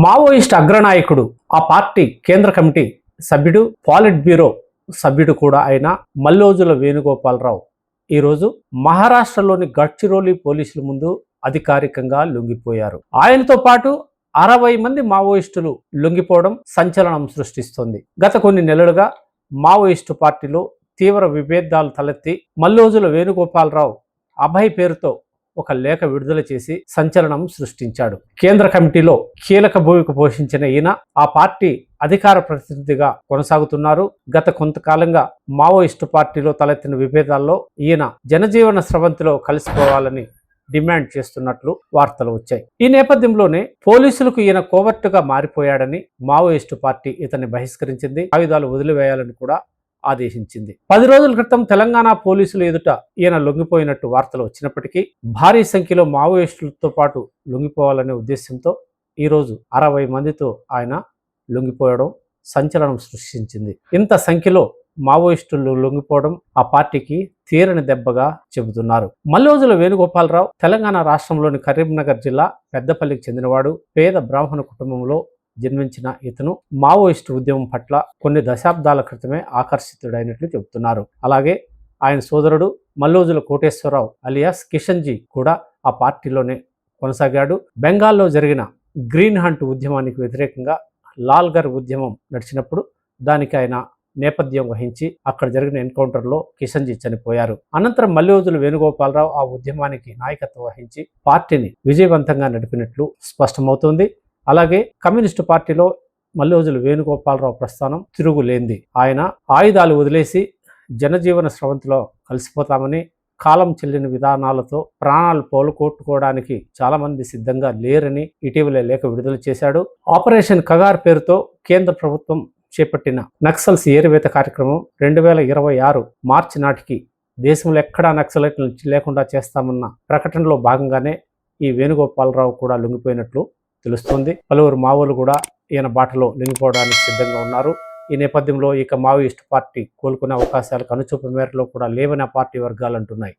Maoist అగ్రనాయకుడు ఆ party కేంద్ర committee సభ్యుడు పాలిట్ బ్యూరో సభ్యుడు కూడా అయిన మల్లోజుల వేణుగోపాలరావు. ఈరోజు మహారాష్ట్రలోని గడ్చిరోలి పోలీసుల ముందు అధికారికంగా లొంగిపోయారు. ఆయనతో పాటు అరవై మంది మావోయిస్టులు లొంగిపోవడం సంచలనం సృష్టిస్తోంది. గత కొన్ని నెలలుగా మావోయిస్టు పార్టీలో తీవ్ర విభేదాలు తలెత్తి మల్లోజుల వేణుగోపాలరావు అభయ్ పేరుతో ఒక లేఖ విడుదల చేసి సంచలనం సృష్టించాడు. కేంద్ర కమిటీలో కీలక భూమిక పోషించిన ఈయన ఆ పార్టీ అధికార ప్రతినిధిగా కొనసాగుతున్నారు. గత కొంతకాలంగా మావోయిస్టు పార్టీలో తలెత్తిన విభేదాల్లో ఈయన జనజీవన స్రవంతిలో కలిసిపోవాలని డిమాండ్ చేస్తున్నట్లు వార్తలు వచ్చాయి. ఈ నేపథ్యంలోనే పోలీసులకు ఈయన కోవర్టుగా మారిపోయాడని మావోయిస్టు పార్టీ ఇతన్ని బహిష్కరించింది. ఆయుధాలు వదిలివేయాలని కూడా ఆదేశించింది. పది రోజుల క్రితం తెలంగాణ పోలీసులు ఎదుట ఈయన లొంగిపోయినట్టు వార్తలు వచ్చినప్పటికీ భారీ సంఖ్యలో మావోయిస్టులతో పాటు లొంగిపోవాలనే ఉద్దేశంతో ఈరోజు అరవై మందితో ఆయన లొంగిపోవడం సంచలనం సృష్టించింది. ఇంత సంఖ్యలో మావోయిస్టులు లొంగిపోవడం ఆ పార్టీకి తీరని దెబ్బగా చెబుతున్నారు. మల్లోజుల వేణుగోపాలరావు తెలంగాణ రాష్ట్రంలోని కరీంనగర్ జిల్లా పెద్దపల్లికి చెందినవాడు. పేద బ్రాహ్మణ కుటుంబంలో జన్మించిన ఇతను మావోయిస్టు ఉద్యమం పట్ల కొన్ని దశాబ్దాల క్రితమే ఆకర్షితుడైనట్లు చెబుతున్నారు. అలాగే ఆయన సోదరుడు మల్లోజుల కోటేశ్వరరావు అలియాస్ కిషన్జీ కూడా ఆ పార్టీలోనే కొనసాగాడు. బెంగాల్లో జరిగిన గ్రీన్ హంట్ ఉద్యమానికి వ్యతిరేకంగా లాల్గర్ ఉద్యమం నడిచినప్పుడు దానికి ఆయన నేపథ్యం వహించి అక్కడ జరిగిన ఎన్కౌంటర్లో కిషన్జీ చనిపోయారు. అనంతరం మల్లివజులు వేణుగోపాలరావు ఆ ఉద్యమానికి నాయకత్వం వహించి పార్టీని విజయవంతంగా నడిపినట్లు స్పష్టమవుతోంది. అలాగే కమ్యూనిస్టు పార్టీలో మల్లివజులు వేణుగోపాలరావు ప్రస్థానం తిరుగులేంది. ఆయన ఆయుధాలు వదిలేసి జనజీవన స్రవంతిలో కలిసిపోతామని కాలం చెల్లిన విధానాలతో ప్రాణాలు పోలుకొట్టుకోవడానికి చాలామంది సిద్ధంగా లేరని ఇటీవలే లేఖ విడుదల చేశాడు. ఆపరేషన్ కగార్ పేరుతో కేంద్ర ప్రభుత్వం చేపట్టిన నక్సల్స్ ఏరివేత కార్యక్రమం రెండు వేల ఇరవై ఆరు మార్చి నాటికి దేశంలో ఎక్కడా నక్సలైట్లు లేకుండా చేస్తామన్న ప్రకటనలో భాగంగానే ఈ వేణుగోపాలరావు కూడా లొంగిపోయినట్లు తెలుస్తోంది. పలువురు మావోలు కూడా ఈయన బాటలో లొంగిపోవడానికి సిద్ధంగా ఉన్నారు. ఈ నేపథ్యంలో ఇక మావోయిస్టు పార్టీ కోలుకునే అవకాశాలు కనుచూపు మేరలో కూడా లేవని ఆ పార్టీ వర్గాలు అంటున్నాయి.